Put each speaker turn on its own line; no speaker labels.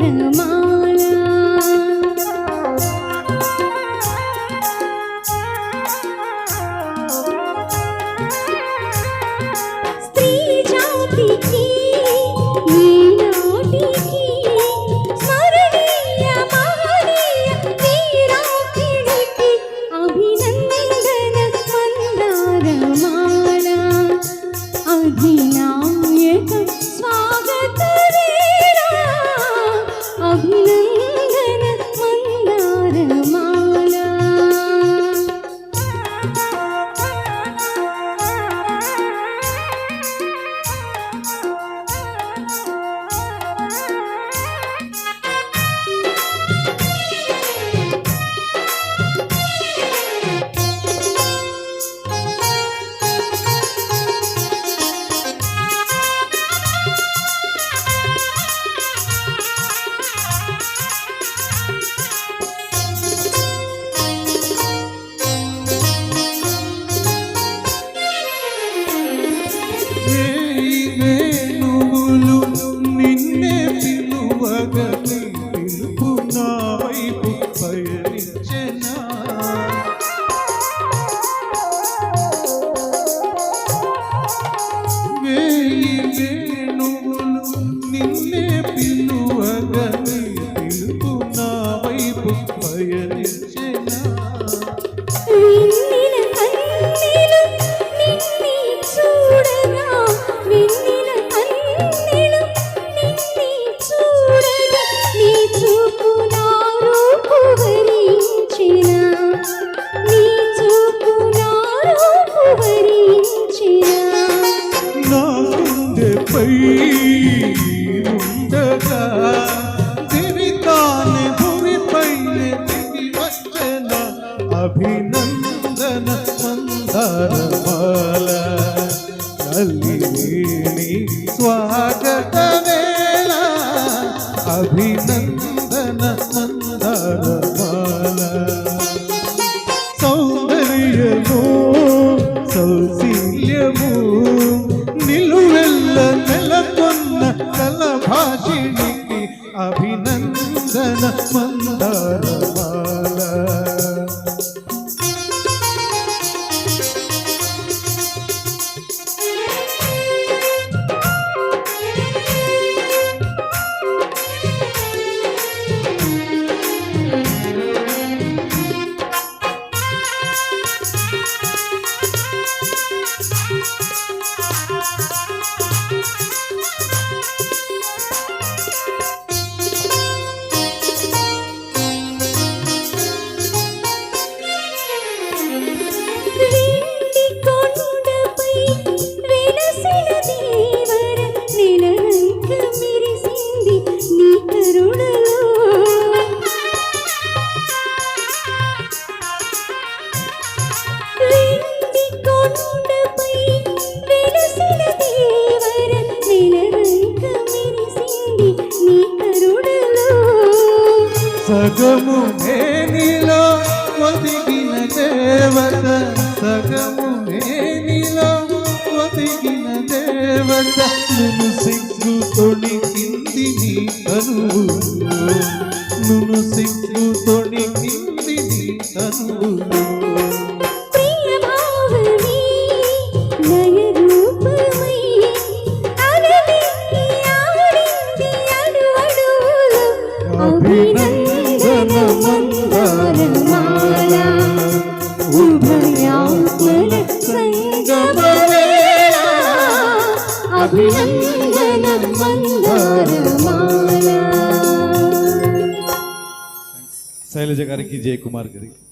ma Yeah. మందరమాల
కలివేణి స్వాగత వేళ అభినందన మందరమాల సౌందర్యము సౌశీల్యము నిలువెల్ల నెలకొన్న కల భాషినికి అభినందన సగము మేనిలో ఒదిగిన దేవత సగము మేనిలో ఒదిగిన దేవత. నును సిగ్గు తొణికింది నీ కనువు నును సిగ్గు తొణికింది నీ కనువు
ప్రియ सर्वमङ्गलमाला
की जय कुमार गारी